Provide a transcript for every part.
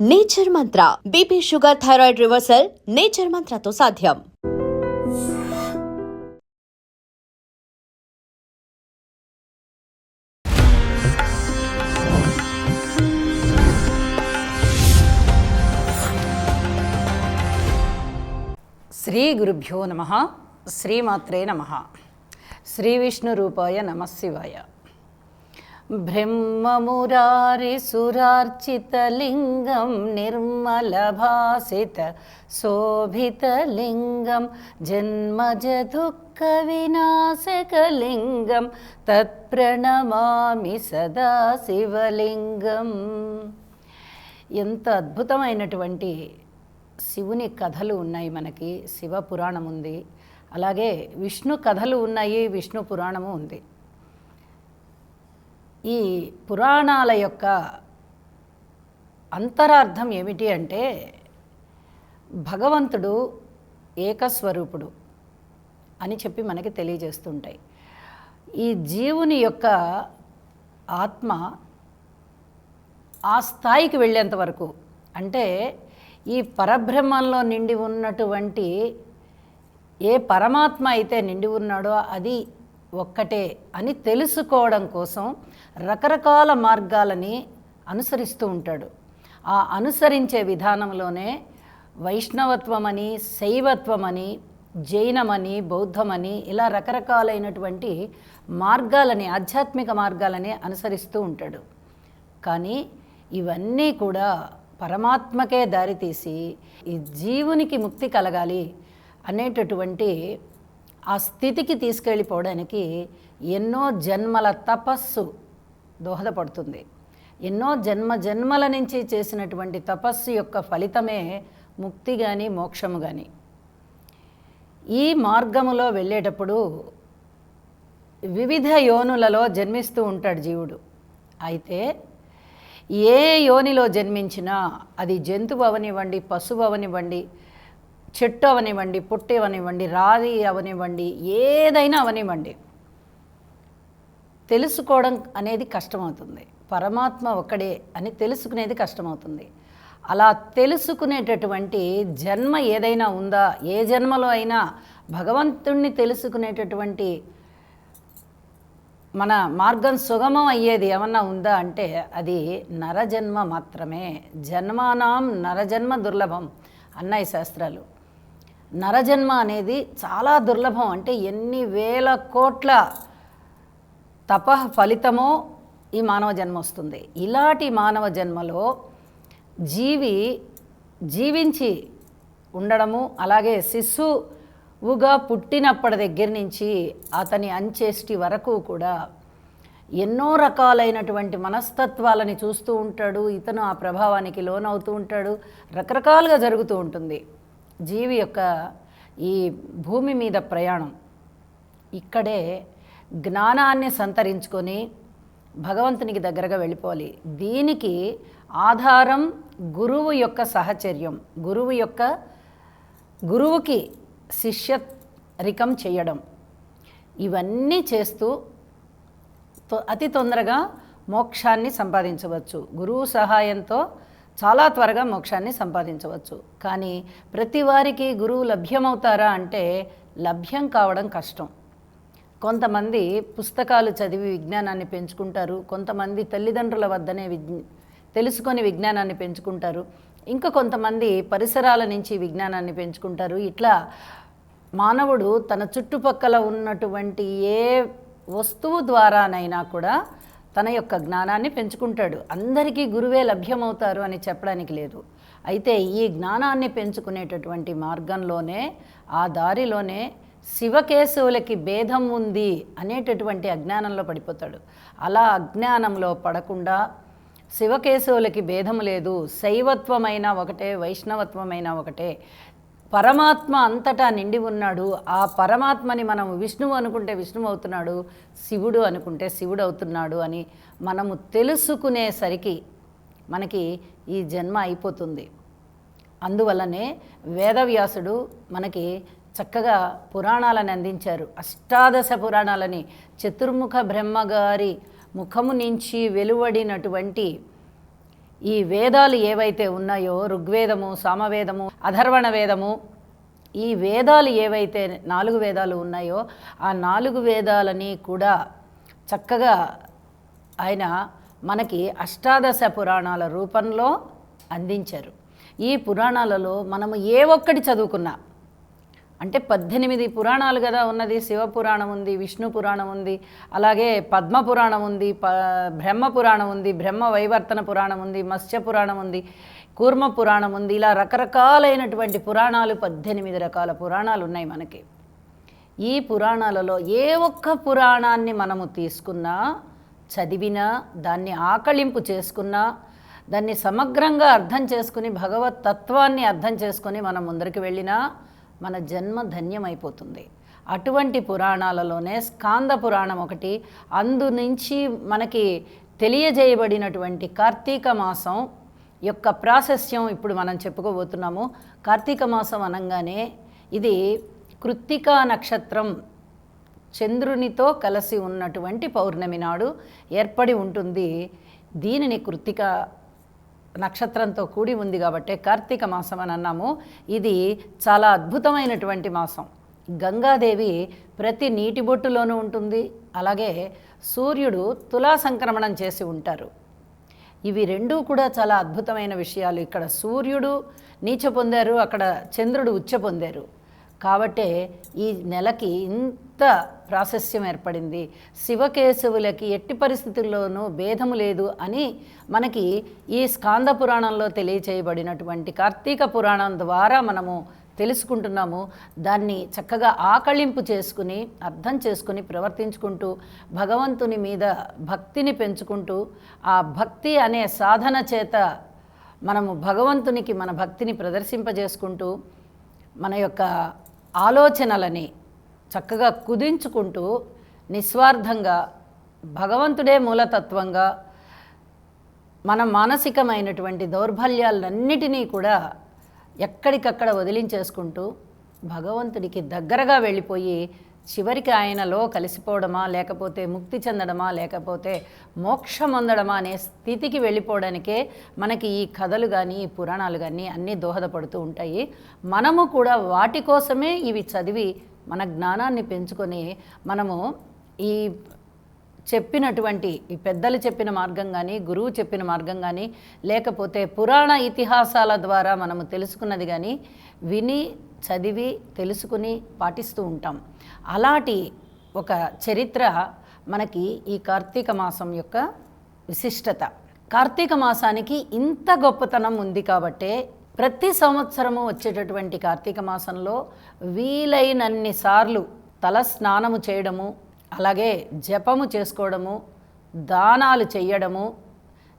Nature Mantra. BP sugar thyroid reversal nature మంత్రతో సాధ్యం. శ్రీ గురుభ్యో నమ. శ్రీమాత్రే నమ. శ్రీ విష్ణు రూపాయ నమ శివాయ బ్రహ్మమురారిసురార్చితలింగం నిర్మలభాసిత శోభితలింగం జన్మజదుఃఖ వినాశకలింగం తత్ప్రణమామి సదా శివలింగం ఎంత అద్భుతమైనటువంటి శివుని కథలు ఉన్నాయి మనకి శివ పురాణం ఉంది. అలాగే విష్ణు కథలు ఉన్నాయి విష్ణు పురాణము ఉంది. ఈ పురాణాల యొక్క అంతరార్థం ఏమిటి అంటే భగవంతుడు ఏకస్వరూపుడు అని చెప్పి మనకి తెలియజేస్తుంటాయి. ఈ జీవుని యొక్క ఆత్మ ఆ స్థాయికి వెళ్ళేంత వరకు అంటే ఈ పరబ్రహ్మంలో నిండి ఉన్నటువంటి ఏ పరమాత్మ అయితే నిండి ఉన్నాడో అది ఒక్కటే అని తెలుసుకోవడం కోసం రకరకాల మార్గాలని అనుసరిస్తూ ఉంటాడు. ఆ అనుసరించే విధానంలోనే వైష్ణవత్వమని శైవత్వమని జైనమని బౌద్ధమని ఇలా రకరకాలైనటువంటి మార్గాలని ఆధ్యాత్మిక మార్గాలని అనుసరిస్తూ ఉంటాడు. కానీ ఇవన్నీ కూడా పరమాత్మకే దారితీసి ఈ జీవునికి ముక్తి కలగాలి అనేటటువంటి ఆ స్థితికి తీసుకెళ్ళిపోవడానికి ఎన్నో జన్మల తపస్సు దోహదపడుతుంది. ఎన్నో జన్మ జన్మల నుంచి చేసినటువంటి తపస్సు యొక్క ఫలితమే ముక్తి కానీ మోక్షము కానీ ఈ మార్గములో వెళ్ళేటప్పుడు వివిధ యోనులలో జన్మిస్తూ ఉంటాడు జీవుడు. అయితే ఏ యోనిలో జన్మించినా అది జంతువు అవనివ్వండి పశువు అవనివ్వండి చెట్టు అవనివ్వండి పుట్టి అవనివ్వండి రాది అవనివ్వండి ఏదైనా అవనివ్వండి. తెలుసుకోవడం అనేది కష్టమవుతుంది. పరమాత్మ ఒక్కడే అని తెలుసుకునేది కష్టమవుతుంది. అలా తెలుసుకునేటటువంటి జన్మ ఏదైనా ఉందా ఏ జన్మలో అయినా భగవంతుణ్ణి తెలుసుకునేటటువంటి మన మార్గం సుగమం అయ్యేది ఏమన్నా ఉందా అంటే అది నరజన్మ మాత్రమే. జన్మానాం నరజన్మ దుర్లభం అన్నాయి శాస్త్రాలు. నరజన్మ అనేది చాలా దుర్లభం. అంటే ఎన్ని వేల కోట్ల తప ఫలితమో ఈ మానవ జన్మ వస్తుంది. ఇలాంటి మానవ జన్మలో జీవి జీవించి ఉండడము అలాగే శిశువుగా పుట్టినప్పటి దగ్గర నుంచి అతని అంచేష్టి వరకు కూడా ఎన్నో రకాలైనటువంటి మనస్తత్వాలని చూస్తూ ఉంటాడు. ఇతను ఆ ప్రభావానికి లోనవుతూ ఉంటాడు. రకరకాలుగా జరుగుతూ ఉంటుంది. జీవి యొక్క ఈ భూమి మీద ప్రయాణం. ఇక్కడే జ్ఞానాన్ని సంతరించుకొని భగవంతునికి దగ్గరగా వెళ్ళిపోవాలి. దీనికి ఆధారం గురువు యొక్క సహచర్యం. గురువు యొక్క గురువుకి శిష్యరికం చేయడం. ఇవన్నీ చేస్తూ తొ- అతి తొందరగా మోక్షాన్ని సంపాదించవచ్చు. గురువు సహాయంతో చాలా త్వరగా మోక్షాన్ని సంపాదించవచ్చు. కానీ ప్రతి వారికి గురువు లభ్యమవుతారా అంటే లభ్యం కావడం కష్టం. కొంతమంది పుస్తకాలు చదివి విజ్ఞానాన్ని పెంచుకుంటారు. కొంతమంది తల్లిదండ్రుల వద్దనే విజ్ఞ తెలుసుకొని విజ్ఞానాన్ని పెంచుకుంటారు. ఇంకా కొంతమంది పరిసరాల నుంచి విజ్ఞానాన్ని పెంచుకుంటారు. ఇట్లా మానవుడు తన చుట్టుపక్కల ఉన్నటువంటి ఏ వస్తువు ద్వారానైనా కూడా తన యొక్క జ్ఞానాన్ని పెంచుకుంటాడు. అందరికీ గురువే లభ్యమవుతారు అని చెప్పడానికి లేదు. అయితే ఈ జ్ఞానాన్ని పెంచుకునేటటువంటి మార్గంలోనే ఆ దారిలోనే శివకేశవులకి భేదం ఉంది అనేటటువంటి అజ్ఞానంలో పడిపోతాడు. అలా అజ్ఞానంలో పడకుండా శివకేశవులకి భేదం లేదు. శైవత్వమైన ఒకటే వైష్ణవత్వమైన ఒకటే. పరమాత్మ అంతటా నిండి ఉన్నాడు. ఆ పరమాత్మని మనం విష్ణువు అనుకుంటే విష్ణువు అవుతున్నాడు శివుడు అనుకుంటే శివుడు అవుతున్నాడు అని మనము తెలుసుకునేసరికి మనకి ఈ జన్మ అయిపోతుంది. అందువల్లనే వేదవ్యాసుడు మనకి చక్కగా పురాణాలను అందించారు. అష్టాదశ పురాణాలని. చతుర్ముఖ బ్రహ్మగారి ముఖము నుంచి వెలువడినటువంటి ఈ వేదాలు ఏవైతే ఉన్నాయో ఋగ్వేదము సామవేదము అధర్వణ వేదము ఈ వేదాలు ఏవైతే నాలుగు వేదాలు ఉన్నాయో ఆ నాలుగు వేదాలని కూడా చక్కగా ఆయన మనకి అష్టాదశ పురాణాల రూపంలో అందించారు. ఈ పురాణాలలో మనము ఏ ఒక్కటి చదువుకున్నా అంటే పద్దెనిమిది పురాణాలు కదా ఉన్నది. శివ పురాణం ఉంది విష్ణు పురాణం ఉంది అలాగే పద్మ పురాణం ఉంది ప బ్రహ్మ పురాణం ఉంది బ్రహ్మ వైవర్తన పురాణం ఉంది మత్స్య పురాణం ఉంది కూర్మ పురాణం ఉంది. ఇలా రకరకాలైనటువంటి పురాణాలు పద్దెనిమిది రకాల పురాణాలు ఉన్నాయి మనకి. ఈ పురాణాలలో ఏ ఒక్క పురాణాన్ని మనము తీసుకున్నా చదివినా దాన్ని ఆకళింపు చేసుకున్నా దాన్ని సమగ్రంగా అర్థం చేసుకుని భగవత్ తత్వాన్ని అర్థం చేసుకుని మనం ముందరికి వెళ్ళినా మన జన్మ ధన్యమైపోతుంది. అటువంటి పురాణాలలోనే స్కాంద పురాణం ఒకటి అందు నుంచి మనకి తెలియజేయబడినటువంటి కార్తీక మాసం యొక్క ప్రాశస్యం ఇప్పుడు మనం చెప్పుకోబోతున్నాము. కార్తీక మాసం అనగానే ఇది కృత్తికా నక్షత్రం చంద్రునితో కలిసి ఉన్నటువంటి పౌర్ణమి నాడు ఏర్పడి ఉంటుంది. దీనిని కృత్తిక నక్షత్రంతో కూడి ఉంది కాబట్టి కార్తీక మాసం అని అన్నాము. ఇది చాలా అద్భుతమైనటువంటి మాసం. గంగాదేవి ప్రతి నీటి బొట్టులోనూ ఉంటుంది. అలాగే సూర్యుడు తులా సంక్రమణం చేసి ఉంటారు. ఇవి రెండూ కూడా చాలా అద్భుతమైన విషయాలు. ఇక్కడ సూర్యుడు నీచ పొందారు అక్కడ చంద్రుడు ఉచ్చ పొందారు. కాబట్టే ఈ నెలకి ఇంత ప్రాశస్యం ఏర్పడింది. శివకేశవులకి ఎట్టి పరిస్థితుల్లోనూ భేదము లేదు అని మనకి ఈ స్కాంద పురాణంలో తెలియచేయబడినటువంటి కార్తీక పురాణం ద్వారా మనము తెలుసుకుంటున్నాము. దాన్ని చక్కగా ఆకళింపు చేసుకుని అర్థం చేసుకుని ప్రవర్తించుకుంటూ భగవంతుని మీద భక్తిని పెంచుకుంటూ ఆ భక్తి అనే సాధన చేత మనము భగవంతునికి మన భక్తిని ప్రదర్శింపజేసుకుంటూ మన యొక్క ఆలోచనలని చక్కగా కుదించుకుంటూ నిస్వార్థంగా భగవంతుడే మూలతత్వంగా మన మానసికమైనటువంటి దౌర్బల్యాలన్నిటినీ కూడా ఎక్కడికక్కడ వదిలించేసుకుంటూ భగవంతుడికి దగ్గరగా వెళ్ళిపోయి చివరికి ఆయనలో కలిసిపోవడమా లేకపోతే ముక్తి చెందడమా లేకపోతే మోక్షం అందడమా అనే స్థితికి వెళ్ళిపోవడానికే మనకి ఈ కథలు కానీ ఈ పురాణాలు కానీ అన్నీ దోహదపడుతూ ఉంటాయి. మనము కూడా వాటి కోసమే ఇవి చదివి మన జ్ఞానాన్ని పెంచుకొని మనము ఈ చెప్పినటువంటి ఈ పెద్దలు చెప్పిన మార్గం కానీ గురువు చెప్పిన మార్గం కానీ లేకపోతే పురాణ ఇతిహాసాల ద్వారా మనము తెలుసుకున్నది కానీ విని చదివి తెలుసుకుని పాటిస్తూ ఉంటాం. అలాంటి ఒక చరిత్ర మనకి ఈ కార్తీక మాసం యొక్క విశిష్టత. కార్తీక మాసానికి ఇంత గొప్పతనం ఉంది కాబట్టే ప్రతి సంవత్సరము వచ్చేటటువంటి కార్తీక మాసంలో వీలైనన్ని సార్లు తల స్నానము చేయడము అలాగే జపము చేసుకోవడము దానాలు చెయ్యడము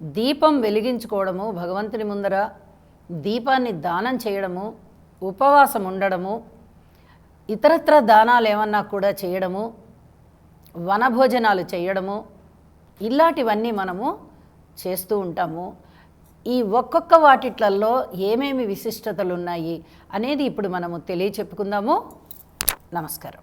దీపం వెలిగించుకోవడము భగవంతుని ముందర దీపాన్ని దానం చేయడము ఉపవాసం ఉండడము ఇతరత్ర దానాలు ఏమన్నా కూడా చేయడము వనభోజనాలు చేయడము ఇలాంటివన్నీ మనము చేస్తూ ఉంటాము. ఈ ఒక్కొక్క వాటిట్లలో ఏమేమి విశిష్టతలు ఉన్నాయి అనేది ఇప్పుడు మనము తెలియచెప్పుకుందాము. నమస్కారం.